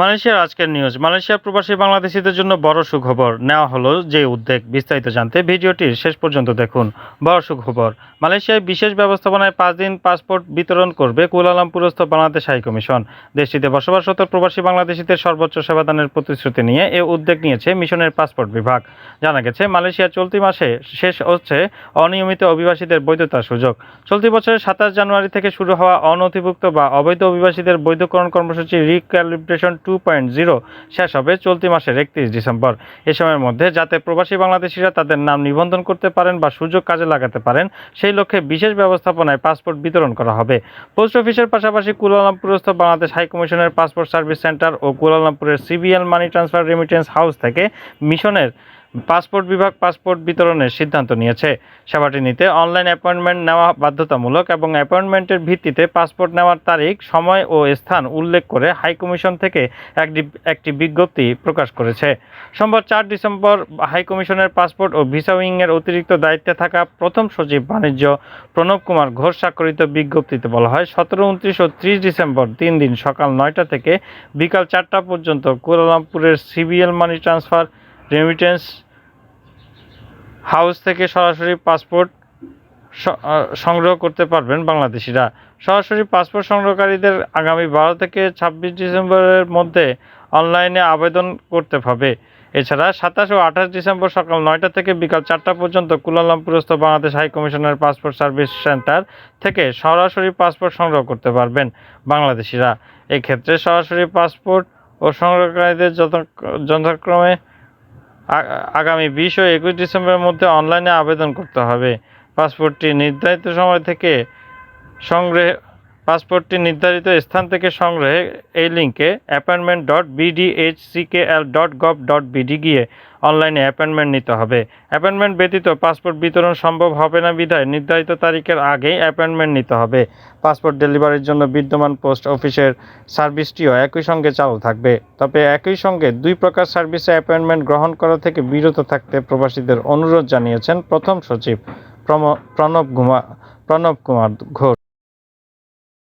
মালয়েশিয়ার আজকের নিউজ মালয়েশিয়ার প্রবাসী বাংলাদেশিদের জন্য বড় সুখবর নেওয়া হলো যে উদ্যোগ বিস্তারিত জানতে ভিডিওটির শেষ পর্যন্ত দেখুন। বড় সুখবর, মালয়েশিয়ায় বিশেষ ব্যবস্থাপনায় পাঁচ দিন পাসপোর্ট বিতরণ করবে কুয়ালালামপুরস্থ বাংলাদেশ হাই কমিশন। দেশটিতে বসবাসরত প্রবাসী বাংলাদেশিদের সর্বোচ্চ সেবাদানের প্রতিশ্রুতি নিয়ে এ উদ্যোগ নিয়েছে মিশনের পাসপোর্ট বিভাগ। জানা গেছে, মালয়েশিয়া চলতি মাসে শেষ হচ্ছে অনিয়মিত অভিবাসীদের বৈধতার সুযোগ। চলতি বছরের সাতাশ জানুয়ারি থেকে শুরু হওয়া অনথিভুক্ত বা অবৈধ অভিবাসীদের বৈধকরণ কর্মসূচি রিক্যালিব্রেশন টু পয়েন্ট জিরো শেষ হবে চলতি মাসের একত্রিশ ডিসেম্বর। এ সময়ের মধ্যে যাতে প্রবাসী বাংলাদেশিরা তাদের নাম নিবন্ধন করতে পারেন বা সুযোগ কাজে লাগাতে পারেন, সেই লক্ষ্যে বিশেষ ব্যবস্থাপনায় পাসপোর্ট বিতরণ করা হবে। পোস্ট অফিসের পাশাপাশি কুয়ালালামপুরস্থ বাংলাদেশ হাইকমিশনের পাসপোর্ট সার্ভিস সেন্টার ও কুয়ালালামপুরের CBL money transfer remittance house থেকে মিশনের পাসপোর্ট বিভাগ পাসপোর্ট বিতরণের সিদ্ধান্ত নিয়েছে। সেবাটি নিতে অনলাইন অ্যাপয়েন্টমেন্ট নেওয়া বাধ্যতামূলক এবং অ্যাপয়েন্টমেন্টের ভিত্তিতে পাসপোর্ট নেওয়ার তারিখ, সময় ও স্থান উল্লেখ করে হাইকমিশন থেকে একটি একটি বিজ্ঞপ্তি প্রকাশ করেছে। সোমবার চার ডিসেম্বর হাইকমিশনের পাসপোর্ট ও ভিসা উইংয়ের অতিরিক্ত দায়িত্বে থাকা প্রথম সচিব বাণিজ্য প্রণব কুমার ঘোষ স্বাক্ষরিত বিজ্ঞপ্তিতে বলা হয়, সতেরো, উনত্রিশ ও ত্রিশ ডিসেম্বর তিন দিন সকাল নয়টা থেকে বিকাল চারটা পর্যন্ত কুয়ালালামপুরের CBL money transfer remittance house থেকে সরাসরি পাসপোর্ট সংগ্রহ করতে পারবেন বাংলাদেশিরা। সরাসরি পাসপোর্ট সংগ্রহকারীদের আগামী বারো থেকে ছাব্বিশ ডিসেম্বরের মধ্যে অনলাইনে আবেদন করতে হবে। এছাড়া সাতাশ ও আঠাশ ডিসেম্বর সকাল নয়টা থেকে বিকাল চারটা পর্যন্ত কুলালামপুরস্থ বাংলাদেশ হাই কমিশনের পাসপোর্ট সার্ভিস সেন্টার থেকে সরাসরি পাসপোর্ট সংগ্রহ করতে পারবেন বাংলাদেশিরা। এক্ষেত্রে সরাসরি পাসপোর্ট ও সংগ্রহকারীদের যথা যথাক্রমে আগামী বিশ ও একুশ ডিসেম্বরের মধ্যে অনলাইনে আবেদন করতে হবে। পাসপোর্টটি নির্ধারিত সময় থেকে সংগ্রহে পাসপোর্টটি নির্ধারিত স্থান থেকে সংগ্রহে এই লিঙ্কে appointment dot BDHCKL dot gov dot BD গিয়ে অনলাইনে অ্যাপয়েন্টমেন্ট নিতে হবে। অ্যাপয়েন্টমেন্ট ব্যতীত পাসপোর্ট বিতরণ সম্ভব হবে না বিধায় নির্ধারিত তারিখের আগেই অ্যাপয়েন্টমেন্ট নিতে হবে। পাসপোর্ট ডেলিভারির জন্য বিদ্যমান পোস্ট অফিসের সার্ভিসটিও একই সঙ্গে চালু থাকবে। তবে একই সঙ্গে দুই প্রকার সার্ভিসে অ্যাপয়েন্টমেন্ট গ্রহণ করা থেকে বিরত থাকতে প্রবাসীদের অনুরোধ জানিয়েছেন প্রথম সচিব প্রণব কুমার প্রণব কুমার ঘোষ।